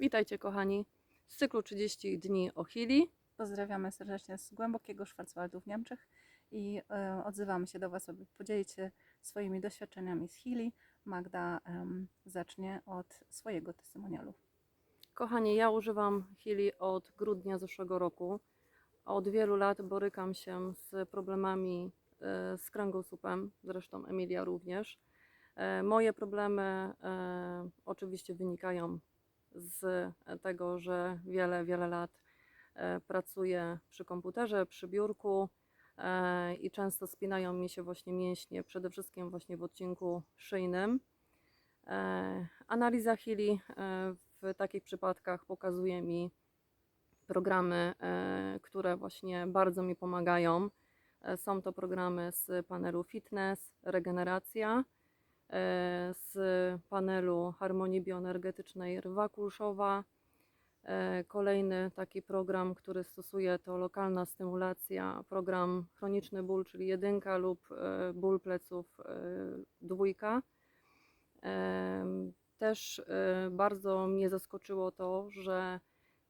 Witajcie kochani z cyklu 30 dni o Chili. Pozdrawiamy serdecznie z głębokiego Schwarzwaldu w Niemczech i e, odzywamy się do Was, aby podzielić się swoimi doświadczeniami z Chili. Magda em, zacznie od swojego testimonialu. Kochani, ja używam Chili od grudnia zeszłego roku. Od wielu lat borykam się z problemami e, z kręgosłupem, zresztą Emilia również. E, Moje problemy e, oczywiście wynikają z tego, że wiele, wiele lat e, pracuję przy komputerze, przy biurku e, i często spinają mi się właśnie mięśnie, przede wszystkim właśnie w odcinku szyjnym. E, Analiza Chili e, w takich przypadkach pokazuje mi programy, które właśnie bardzo mi pomagają. Są to programy z panelu Fitness, Regeneracja, z panelu Harmonii Bioenergetycznej Rwa Kulszowa. E, Kolejny taki program, który stosuję to lokalna stymulacja, program chroniczny ból, czyli jedynka lub e, ból pleców e, dwójka. Też bardzo mnie zaskoczyło to, że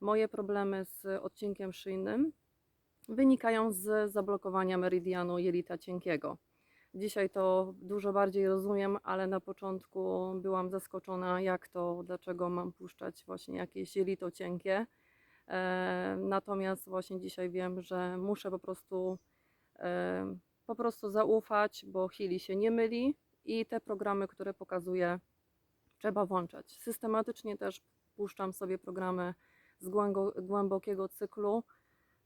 moje problemy z odcinkiem szyjnym wynikają z zablokowania meridianu jelita cienkiego. Dzisiaj to dużo bardziej rozumiem, ale na początku byłam zaskoczona, jak to, dlaczego mam puszczać właśnie jakieś jelito cienkie. E, Natomiast właśnie dzisiaj wiem, że muszę po prostu e, po prostu zaufać, bo Chili się nie myli i te programy, które pokazuje, trzeba włączać. Systematycznie też puszczam sobie programy z głębokiego cyklu.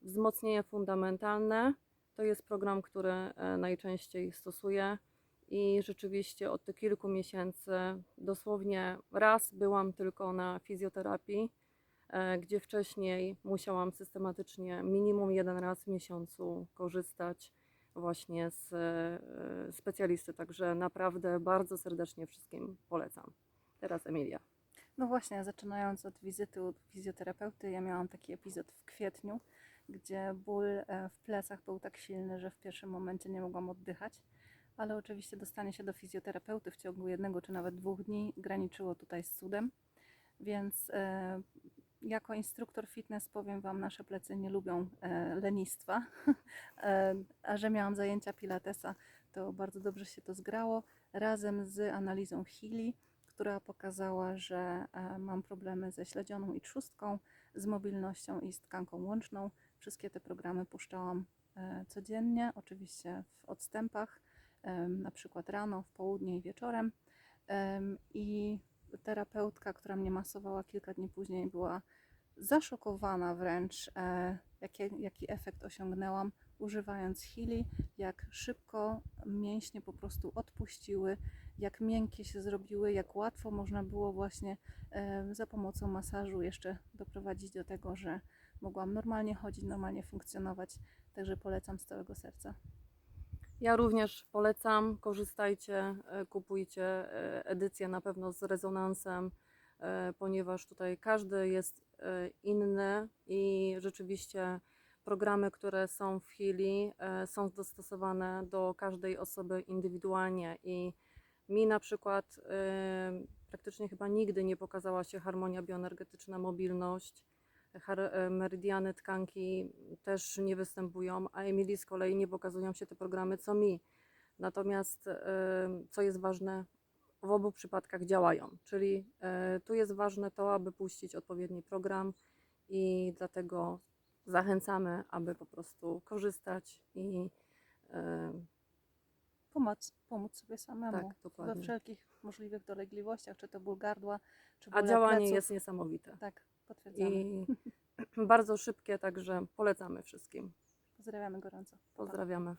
Wzmocnienie fundamentalne to jest program, który e, najczęściej stosuję i rzeczywiście od tych kilku miesięcy dosłownie raz byłam tylko na fizjoterapii, e, gdzie wcześniej musiałam systematycznie minimum jeden raz w miesiącu korzystać właśnie z e, specjalisty. Także naprawdę bardzo serdecznie wszystkim polecam. Teraz Emilia. No właśnie, zaczynając od wizyty u fizjoterapeuty, ja miałam taki epizod w kwietniu, gdzie ból e, w plecach był tak silny, że w pierwszym momencie nie mogłam oddychać. Ale oczywiście dostanie się do fizjoterapeuty w ciągu jednego czy nawet dwóch dni graniczyło tutaj z cudem. Więc e, jako instruktor fitness powiem Wam, nasze plecy nie lubią e, lenistwa. a że miałam zajęcia pilatesa, to bardzo dobrze się to zgrało razem z analizą Healy która pokazała, że mam problemy ze śledzioną i trzustką, z mobilnością i z tkanką łączną. Wszystkie te programy puszczałam e, codziennie, oczywiście w odstępach, na przykład rano, w południe i wieczorem. Em, I terapeutka, która mnie masowała kilka dni później, była zaszokowana wręcz, e, jakie, jaki efekt osiągnęłam używając Healy, jak szybko mięśnie po prostu odpuściły, jak miękkie się zrobiły, jak łatwo można było właśnie za pomocą masażu jeszcze doprowadzić do tego, że mogłam normalnie chodzić, normalnie funkcjonować. Także polecam z całego serca. Ja również polecam, korzystajcie, e, kupujcie e, edycję na pewno z rezonansem, e, ponieważ tutaj każdy jest inny i rzeczywiście programy, które są w chwili, e, są dostosowane do każdej osoby indywidualnie i mi na przykład praktycznie chyba nigdy nie pokazała się harmonia bioenergetyczna, mobilność, e, meridiany tkanki też nie występują, a Emilii z kolei nie pokazują się te programy co mi. Natomiast co jest ważne, w obu przypadkach działają, czyli e, tu jest ważne to, aby puścić odpowiedni program i dlatego zachęcamy, aby po prostu korzystać i Pomóc, pomóc sobie samemu tak, we dokładnie. wszelkich możliwych dolegliwościach, czy to ból gardła, czy A działanie pleców. jest niesamowite Tak, potwierdzamy. i bardzo szybkie, także polecamy wszystkim. Pozdrawiamy gorąco. Pa, pa. Pozdrawiamy.